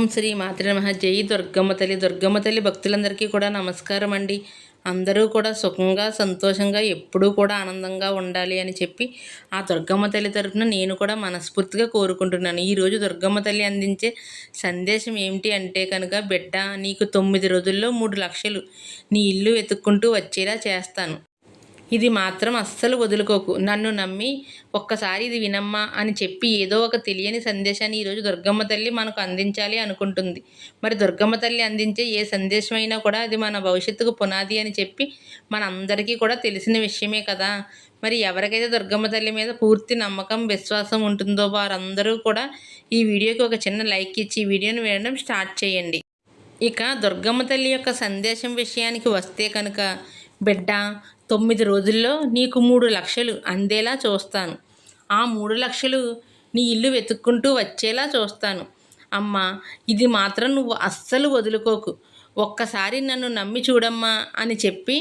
ఓం శ్రీ మాతృ నమ. జై దుర్గమ్మ తల్లి. దుర్గమ్మ తల్లి భక్తులందరికీ కూడా నమస్కారం అండి. అందరూ కూడా సుఖంగా సంతోషంగా ఎప్పుడూ కూడా ఆనందంగా ఉండాలి అని చెప్పి ఆ దుర్గమ్మ తల్లి తరఫున నేను కూడా మనస్ఫూర్తిగా కోరుకుంటున్నాను. ఈరోజు దుర్గమ్మ తల్లి అందించే సందేశం ఏమిటి అంటే కనుక బిడ్డ నీకు తొమ్మిది రోజుల్లో మూడు లక్షలు. నీ ఇల్లు వెతుక్కుంటూ వచ్చేలా చేస్తాను. ఇది మాత్రం అస్సలు వదులుకోకు. నన్ను నమ్మి ఒక్కసారి ఇది వినమ్మా అని చెప్పి ఏదో ఒక తెలియని సందేశాన్ని ఈరోజు దుర్గమ్మ తల్లి మనకు అందించాలి అనుకుంటుంది. మరి దుర్గమ్మ తల్లి అందించే ఏ సందేశమైనా కూడా అది మన భవిష్యత్తుకు పునాది అని చెప్పి మన అందరికీ కూడా తెలిసిన విషయమే కదా. మరి ఎవరికైతే దుర్గమ్మ తల్లి మీద పూర్తి నమ్మకం విశ్వాసం ఉంటుందో వారందరూ కూడా ఈ వీడియోకి ఒక చిన్న లైక్ ఇచ్చి ఈ వీడియోని వినడం స్టార్ట్ చేయండి. ఇక దుర్గమ్మ తల్లి యొక్క సందేశం విషయానికి వస్తే కనుక బిడ్డ తొమ్మిది రోజుల్లో నీకు మూడు లక్షలు అందేలా చూస్తాను. ఆ మూడు లక్షలు నీ ఇల్లు వెతుక్కుంటూ వచ్చేలా చూస్తాను. అమ్మా ఇది మాత్రం నువ్వు అస్సలు వదులుకోకు. ఒక్కసారి నన్ను నమ్మి చూడమ్మా అని చెప్పి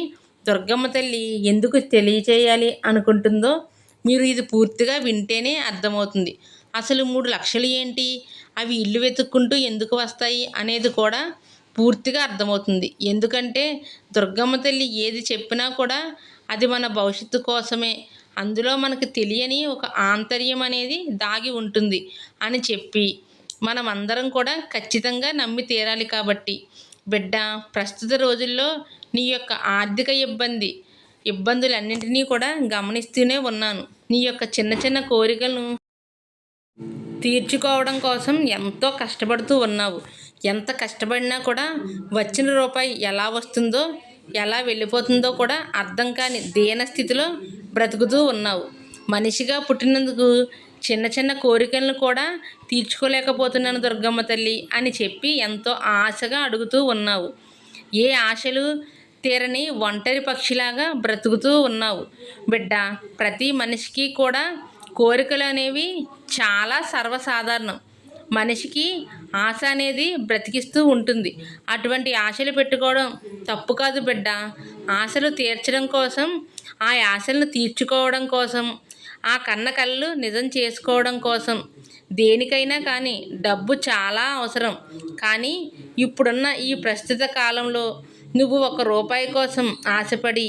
దుర్గమ్మ తల్లి ఎందుకు తెలియచేయాలి అనుకుంటుందో మీరు ఇది పూర్తిగా వింటేనే అర్థమవుతుంది. అసలు మూడు లక్షలు ఏంటి? అవి ఇల్లు వెతుక్కుంటూ ఎందుకు వస్తాయి అనేది కూడా పూర్తిగా అర్థమవుతుంది. ఎందుకంటే దుర్గమ్మ తల్లి ఏది చెప్పినా కూడా అది మన భవిష్యత్తు కోసమే. అందులో మనకు తెలియని ఒక ఆంతర్యం అనేది దాగి ఉంటుంది అని చెప్పి మనం అందరం కూడా ఖచ్చితంగా నమ్మి తీరాలి కాబట్టి. బిడ్డ ప్రస్తుత రోజుల్లో నీ యొక్క ఆర్థిక ఇబ్బంది ఇబ్బందులన్నింటినీ కూడా గమనిస్తూనే ఉన్నాను. నీ యొక్క చిన్న చిన్న కోరికలను తీర్చుకోవడం కోసం ఎంతో కష్టపడుతూ ఉన్నావు. ఎంత కష్టపడినా కూడా వచ్చిన రూపాయి ఎలా వస్తుందో ఎలా వెళ్ళిపోతుందో కూడా అర్థం కాని దీన స్థితిలో బ్రతుకుతూ ఉన్నావు. మనిషిగా పుట్టినందుకు చిన్న చిన్న కోరికలను కూడా తీర్చుకోలేకపోతున్నాను దుర్గమ్మ తల్లి అని చెప్పి ఎంతో ఆశగా అడుగుతూ ఉన్నావు. ఏ ఆశలు తీరని ఒంటరి పక్షిలాగా బ్రతుకుతూ ఉన్నావు. బిడ్డ ప్రతి మనిషికి కూడా కోరికలు అనేవి చాలా సర్వసాధారణం. మనిషికి ఆశ అనేది బ్రతికిస్తూ ఉంటుంది. అటువంటి ఆశలు పెట్టుకోవడం తప్పు కాదు బిడ్డ. ఆశలు తీర్చడం కోసం ఆ ఆశలను తీర్చుకోవడం కోసం ఆ కన్న కళ్ళు నిజం చేసుకోవడం కోసం. దేనికైనా కానీ డబ్బు చాలా అవసరం. కానీ ఇప్పుడున్న ఈ ప్రస్తుత కాలంలో నువ్వు ఒక రూపాయి కోసం ఆశపడి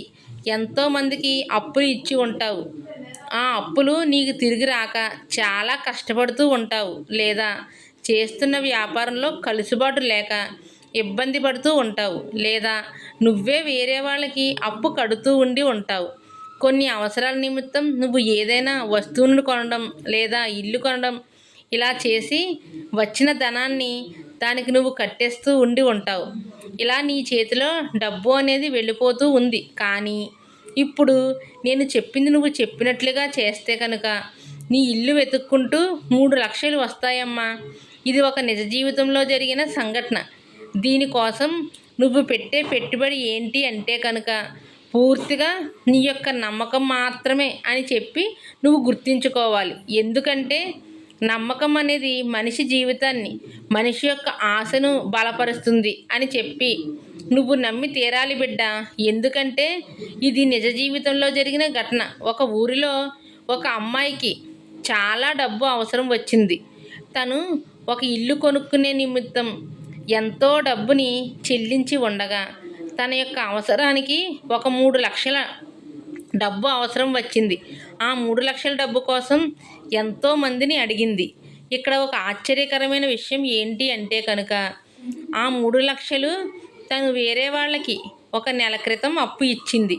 ఎంతోమందికి అప్పులు ఇచ్చి ఉంటావు. ఆ అప్పులు నీకు తిరిగి రాక చాలా కష్టపడుతూ ఉంటావు. లేదా చేస్తున్న వ్యాపారంలో కలుసుబాటు లేక ఇబ్బంది పడుతూ ఉంటావు. లేదా నువ్వే వేరే వాళ్ళకి అప్పు కడుతూ ఉండి ఉంటావు. కొన్ని అవసరాల నిమిత్తం నువ్వు ఏదైనా వస్తువులను కొనడం లేదా ఇల్లు కొనడం ఇలా చేసి వచ్చిన ధనాన్ని దానికి నువ్వు కట్టేస్తూ ఉండి ఉంటావు. ఇలా నీ చేతిలో డబ్బు అనేది వెళ్ళిపోతూ ఉంది. కానీ ఇప్పుడు నేను చెప్పింది నువ్వు చెప్పినట్లుగా చేస్తే కనుక నీ ఇల్లు వెతుక్కుంటూ మూడు లక్షలు వస్తాయమ్మా. ఇది ఒక నిజ జీవితంలో జరిగిన సంఘటన. దీనికోసం నువ్వు పెట్టే పెట్టుబడి ఏంటి అంటే కనుక పూర్తిగా నీ యొక్క నమ్మకం మాత్రమే అని చెప్పి నువ్వు గుర్తించుకోవాలి. ఎందుకంటే నమ్మకం అనేది మనిషి జీవితాన్ని మనిషి యొక్క ఆశను బలపరుస్తుంది అని చెప్పి. నువ్వు నమ్మి తీరాలి బిడ్డ. ఎందుకంటే ఇది నిజ జీవితంలో జరిగిన ఘటన. ఒక ఊరిలో ఒక అమ్మాయికి చాలా డబ్బు అవసరం వచ్చింది. తను ఒక ఇల్లు కొనుక్కునే నిమిత్తం ఎంతో డబ్బుని చెల్లించి ఉండగా తన యొక్క అవసరానికి ఒక మూడు లక్షల డబ్బు అవసరం వచ్చింది. ఆ మూడు లక్షల డబ్బు కోసం ఎంతో మందిని అడిగింది. ఇక్కడ ఒక ఆశ్చర్యకరమైన విషయం ఏంటి అంటే కనుక ఆ మూడు లక్షలు తను వేరే వాళ్ళకి ఒక నెల క్రితం అప్పు ఇచ్చింది.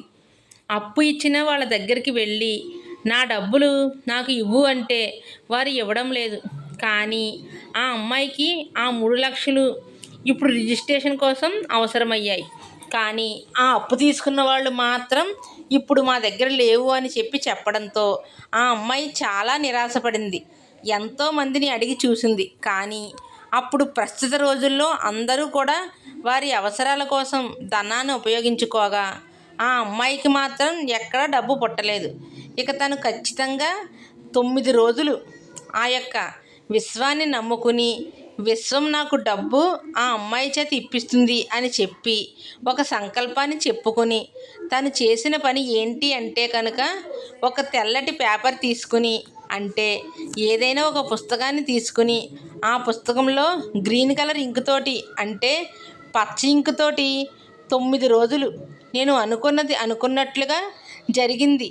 అప్పు ఇచ్చిన వాళ్ళ దగ్గరికి వెళ్ళి నా డబ్బులు నాకు ఇవ్వు అంటే వారు ఇవ్వడం లేదు. కానీ ఆ అమ్మాయికి ఆ మూడు లక్షలు ఇప్పుడు రిజిస్ట్రేషన్ కోసం అవసరమయ్యాయి. కానీ ఆ అప్పు తీసుకున్న వాళ్ళు మాత్రం ఇప్పుడు మా దగ్గర లేవు అని చెప్పి చెప్పడంతో ఆ అమ్మాయి చాలా నిరాశపడింది. ఎంతో మందిని అడిగి చూసింది. కానీ అప్పుడు ప్రస్తుత రోజుల్లో అందరూ కూడా వారి అవసరాల కోసం ధనాన్ని ఉపయోగించుకోగా ఆ అమ్మాయికి మాత్రం ఎక్కడా డబ్బు పుట్టలేదు. ఇక తను ఖచ్చితంగా తొమ్మిది రోజులు ఆ యొక్క విశ్వాన్ని నమ్ముకుని విశ్వం నాకు డబ్బు ఆ అమ్మాయి చేత ఇప్పిస్తుంది అని చెప్పి ఒక సంకల్పాన్ని చెప్పుకొని తను చేసిన పని ఏంటి అంటే కనుక ఒక తెల్లటి పేపర్ తీసుకుని అంటే ఏదైనా ఒక పుస్తకాన్ని తీసుకుని ఆ పుస్తకంలో గ్రీన్ కలర్ ఇంకుతోటి అంటే పచ్చ ఇంకుతోటి తొమ్మిది రోజులు నేను అనుకున్నది అనుకున్నట్లుగా జరిగింది.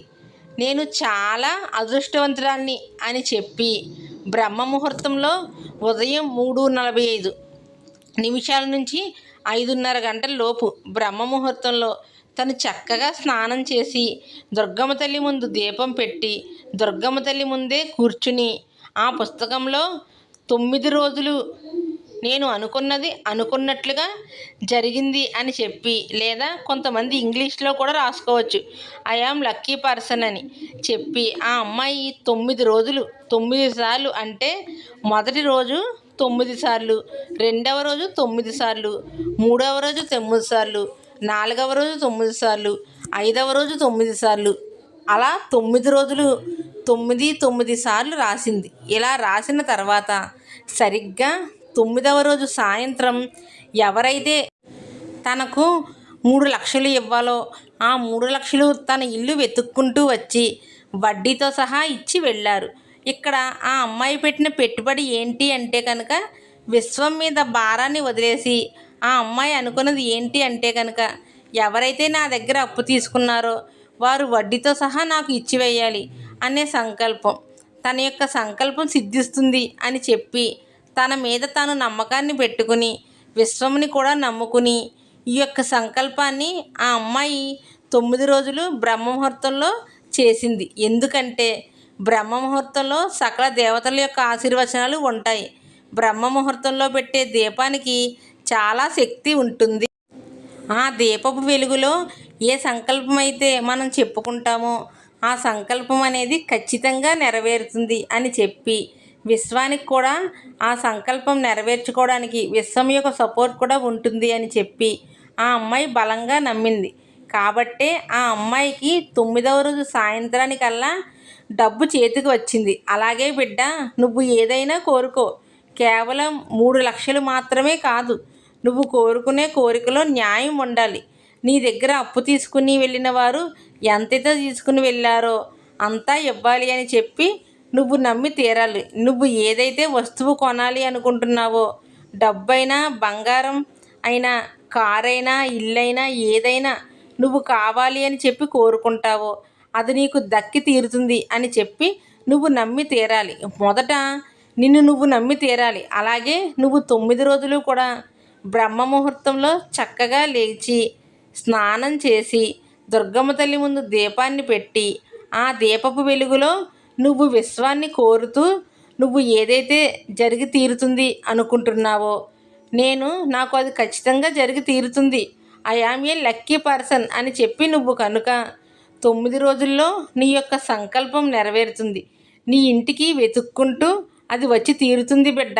నేను చాలా అదృష్టవంతురాల్ని అని చెప్పి బ్రహ్మ ముహూర్తంలో ఉదయం మూడు నలభై ఐదు నిమిషాల నుంచి ఐదున్నర గంటల లోపు బ్రహ్మ ముహూర్తంలో తను చక్కగా స్నానం చేసి దుర్గమ్మ తల్లి ముందు దీపం పెట్టి దుర్గమ్మ తల్లి ముందే కూర్చుని ఆ పుస్తకంలో తొమ్మిది రోజులు నేను అనుకున్నది అనుకున్నట్లుగా జరిగింది అని చెప్పి లేదా కొంతమంది ఇంగ్లీష్లో కూడా రాసుకోవచ్చు. ఐ ఆమ్ లక్కీ పర్సన్ అని చెప్పి ఆ అమ్మాయి తొమ్మిది రోజులు తొమ్మిది సార్లు అంటే మొదటి రోజు తొమ్మిది సార్లు రెండవ రోజు తొమ్మిది సార్లు మూడవ రోజు తొమ్మిది సార్లు నాలుగవ రోజు తొమ్మిది సార్లు ఐదవ రోజు తొమ్మిది సార్లు అలా తొమ్మిది రోజులు తొమ్మిది తొమ్మిది సార్లు రాసింది. ఇలా రాసిన తర్వాత సరిగ్గా తొమ్మిదవ రోజు సాయంత్రం ఎవరైతే తనకు మూడు లక్షలు ఇవ్వాలో ఆ మూడు లక్షలు తన ఇల్లు వెతుక్కుంటూ వచ్చి వడ్డీతో సహా ఇచ్చి వెళ్ళారు. ఇక్కడ ఆ అమ్మాయి పెట్టిన పెట్టుబడి ఏంటి అంటే కనుక విశ్వం మీద భారాన్ని వదిలేసి ఆ అమ్మాయి అనుకున్నది ఏంటి అంటే కనుక ఎవరైతే నా దగ్గర అప్పు తీసుకున్నారో వారు వడ్డీతో సహా నాకు ఇచ్చివేయాలి అనే సంకల్పం. తన యొక్క సంకల్పం సిద్ధిస్తుంది అని చెప్పి తన మీద తాను నమ్మకాన్ని పెట్టుకుని విశ్వముని కూడా నమ్ముకుని ఈ యొక్క సంకల్పాన్ని ఆ అమ్మాయి తొమ్మిది రోజులు బ్రహ్మముహూర్తంలో చేసింది. ఎందుకంటే బ్రహ్మముహూర్తంలో సకల దేవతల యొక్క ఆశీర్వచనాలు ఉంటాయి. బ్రహ్మముహూర్తంలో పెట్టే దీపానికి చాలా శక్తి ఉంటుంది. ఆ దీపపు వెలుగులో ఏ సంకల్పం అయితే మనం చెప్పుకుంటామో ఆ సంకల్పం అనేది ఖచ్చితంగా నెరవేరుతుంది అని చెప్పి విశ్వానికి కూడా ఆ సంకల్పం నెరవేర్చుకోవడానికి విశ్వం యొక్క సపోర్ట్ కూడా ఉంటుంది అని చెప్పి ఆ అమ్మాయి బలంగా నమ్మింది. కాబట్టే ఆ అమ్మాయికి తొమ్మిదవ రోజు సాయంత్రానికల్లా డబ్బు చేతికి వచ్చింది. అలాగే బిడ్డ నువ్వు ఏదైనా కోరుకో. కేవలం మూడు లక్షలు మాత్రమే కాదు నువ్వు కోరుకునే కోరికలో న్యాయం ఉండాలి. నీ దగ్గర అప్పు తీసుకుని వెళ్ళిన వారు ఎంతైతే తీసుకుని వెళ్ళారో అంతా ఇవ్వాలి అని చెప్పి నువ్వు నమ్మి తీరాలి. నువ్వు ఏదైతే వస్తువు కొనాలి అనుకుంటున్నావో డబ్బైనా బంగారం అయినా కారైనా ఇల్లైనా ఏదైనా నువ్వు కావాలి అని చెప్పి కోరుకుంటావో అది నీకు దక్కి తీరుతుంది అని చెప్పి నువ్వు నమ్మి తీరాలి. మొదట నిన్ను నువ్వు నమ్మి తీరాలి. అలాగే నువ్వు తొమ్మిది రోజులు కూడా బ్రహ్మ ముహూర్తంలో చక్కగా లేచి స్నానం చేసి దుర్గమ్మ తల్లి ముందు దీపాన్ని పెట్టి ఆ దీపపు వెలుగులో నువ్వు విశ్వాన్ని కోరుతూ నువ్వు ఏదైతే జరిగి తీరుతుంది అనుకుంటున్నావో నేను నాకు అది ఖచ్చితంగా జరిగి తీరుతుంది. I am a lucky person అని చెప్పి నువ్వు కనుక తొమ్మిది రోజుల్లో నీ యొక్క సంకల్పం నెరవేరుతుంది. నీ ఇంటికి వెతుక్కుంటూ అది వచ్చి తీరుతుంది బిడ్డ.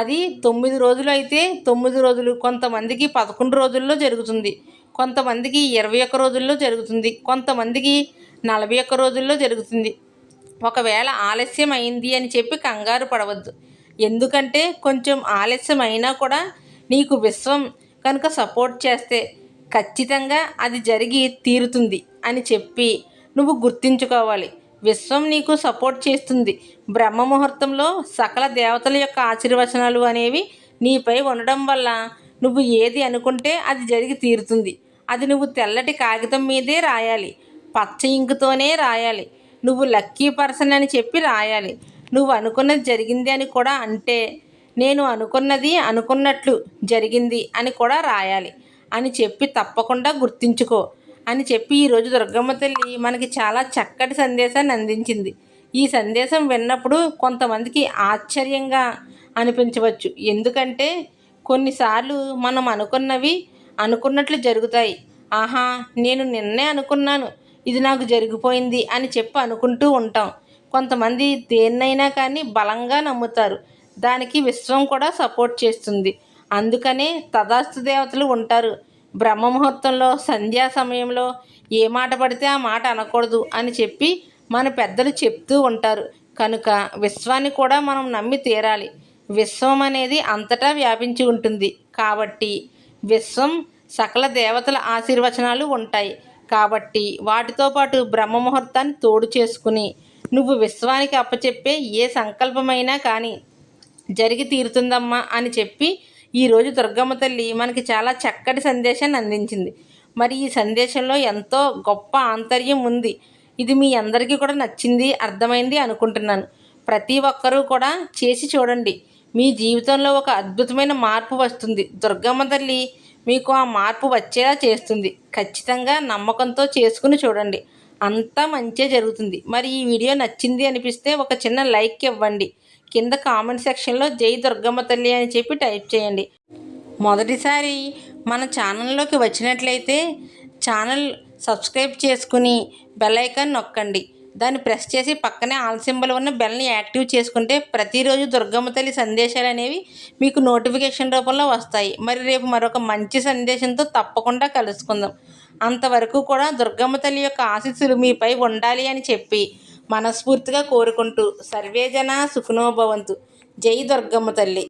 అది తొమ్మిది రోజులు అయితే తొమ్మిది రోజులు కొంతమందికి పదకొండు రోజుల్లో జరుగుతుంది. కొంతమందికి ఇరవై ఒక్క రోజుల్లో జరుగుతుంది. కొంతమందికి నలభై ఒక్క రోజుల్లో జరుగుతుంది. ఒకవేళ ఆలస్యం అయింది అని చెప్పి కంగారు పడవద్దు. ఎందుకంటే కొంచెం ఆలస్యం అయినా కూడా నీకు విశ్వం కనుక సపోర్ట్ చేస్తే ఖచ్చితంగా అది జరిగి తీరుతుంది అని చెప్పి నువ్వు గుర్తించుకోవాలి. విశ్వం నీకు సపోర్ట్ చేస్తుంది. బ్రహ్మ ముహూర్తంలో సకల దేవతల యొక్క ఆశీర్వచనాలు అనేవి నీపై ఉండడం వల్ల నువ్వు ఏది అనుకుంటే అది జరిగి తీరుతుంది. అది నువ్వు తెల్లటి కాగితం మీదే రాయాలి. పచ్చ ఇంకుతోనే రాయాలి. నువ్వు లక్కీ పర్సన్ అని చెప్పి రాయాలి. నువ్వు అనుకున్నది జరిగింది అని కూడా అంటే నేను అనుకున్నది అనుకున్నట్లు జరిగింది అని కూడా రాయాలి. అని చెప్పి తప్పకుండా గుర్తించుకో. అని చెప్పి ఈరోజు దుర్గమ్మ తల్లి మనకి చాలా చక్కటి సందేశాన్ని అందించింది. ఈ సందేశం విన్నప్పుడు కొంతమందికి ఆశ్చర్యంగా అనిపించవచ్చు. ఎందుకంటే కొన్నిసార్లు మనం అనుకున్నవి అనుకున్నట్లు జరుగుతాయి. ఆహా నేను నిన్నే అనుకున్నాను. ఇది నాకు జరిగిపోయింది అని చెప్పి అనుకుంటూ ఉంటాం. కొంతమంది దేన్నైనా కానీ బలంగా నమ్ముతారు. దానికి విశ్వం కూడా సపోర్ట్ చేస్తుంది. అందుకనే తదాస్తు దేవతలు ఉంటారు. బ్రహ్మ ముహూర్తంలో సంధ్యా సమయంలో ఏ మాట పడితే ఆ మాట అనకూడదు అని చెప్పి మన పెద్దలు చెప్తూ ఉంటారు. కనుక విశ్వాన్ని కూడా మనం నమ్మి తీరాలి. విశ్వం అనేది అంతటా వ్యాపించి ఉంటుంది. కాబట్టి విశ్వం సకల దేవతల ఆశీర్వచనాలు ఉంటాయి. కాబట్టి వాటితో పాటు బ్రహ్మ ముహూర్తాన్ని తోడు చేసుకుని నువ్వు విశ్వానికి అప్పచెప్పే ఏ సంకల్పమైనా కానీ జరిగి తీరుతుందమ్మా అని చెప్పి ఈరోజు దుర్గమ్మ తల్లి మనకి చాలా చక్కటి సందేశాన్ని అందించింది. మరి ఈ సందేశంలో ఎంతో గొప్ప ఆంతర్యం ఉంది. ఇది మీ అందరికీ కూడా నచ్చింది అర్థమైంది అనుకుంటున్నాను. ప్రతి ఒక్కరూ కూడా చేసి చూడండి. మీ జీవితంలో ఒక అద్భుతమైన మార్పు వస్తుంది. దుర్గమ్మ తల్లి మీకు ఆ మార్పు వచ్చేలా చేస్తుంది. ఖచ్చితంగా నమ్మకంతో చేసుకుని చూడండి. అంతా మంచిగా జరుగుతుంది. మరి ఈ వీడియో నచ్చింది అనిపిస్తే ఒక చిన్న లైక్ ఇవ్వండి. కింద కామెంట్ సెక్షన్లో జై దుర్గమ్మ తల్లి అని చెప్పి టైప్ చేయండి. మొదటిసారి మన ఛానల్లోకి వచ్చినట్లయితే ఛానల్ సబ్స్క్రైబ్ చేసుకుని బెల్ ఐకాన్ నొక్కండి. దాన్ని ప్రెస్ చేసి పక్కనే ఆల్ సింబల్ ఉన్న బెల్ని యాక్టివ్ చేసుకుంటే ప్రతిరోజు దుర్గమ్మ తల్లి సందేశాలు అనేవి మీకు నోటిఫికేషన్ రూపంలో వస్తాయి. మరి రేపు మరొక మంచి సందేశంతో తప్పకుండా కలుసుకుందాం. అంతవరకు కూడా దుర్గమ్మ తల్లి యొక్క ఆశీస్సులు మీపై ఉండాలి అని చెప్పి మనస్ఫూర్తిగా కోరుకుంటూ సర్వేజన సుఖనోభవంతు జై దుర్గమ్మ తల్లి.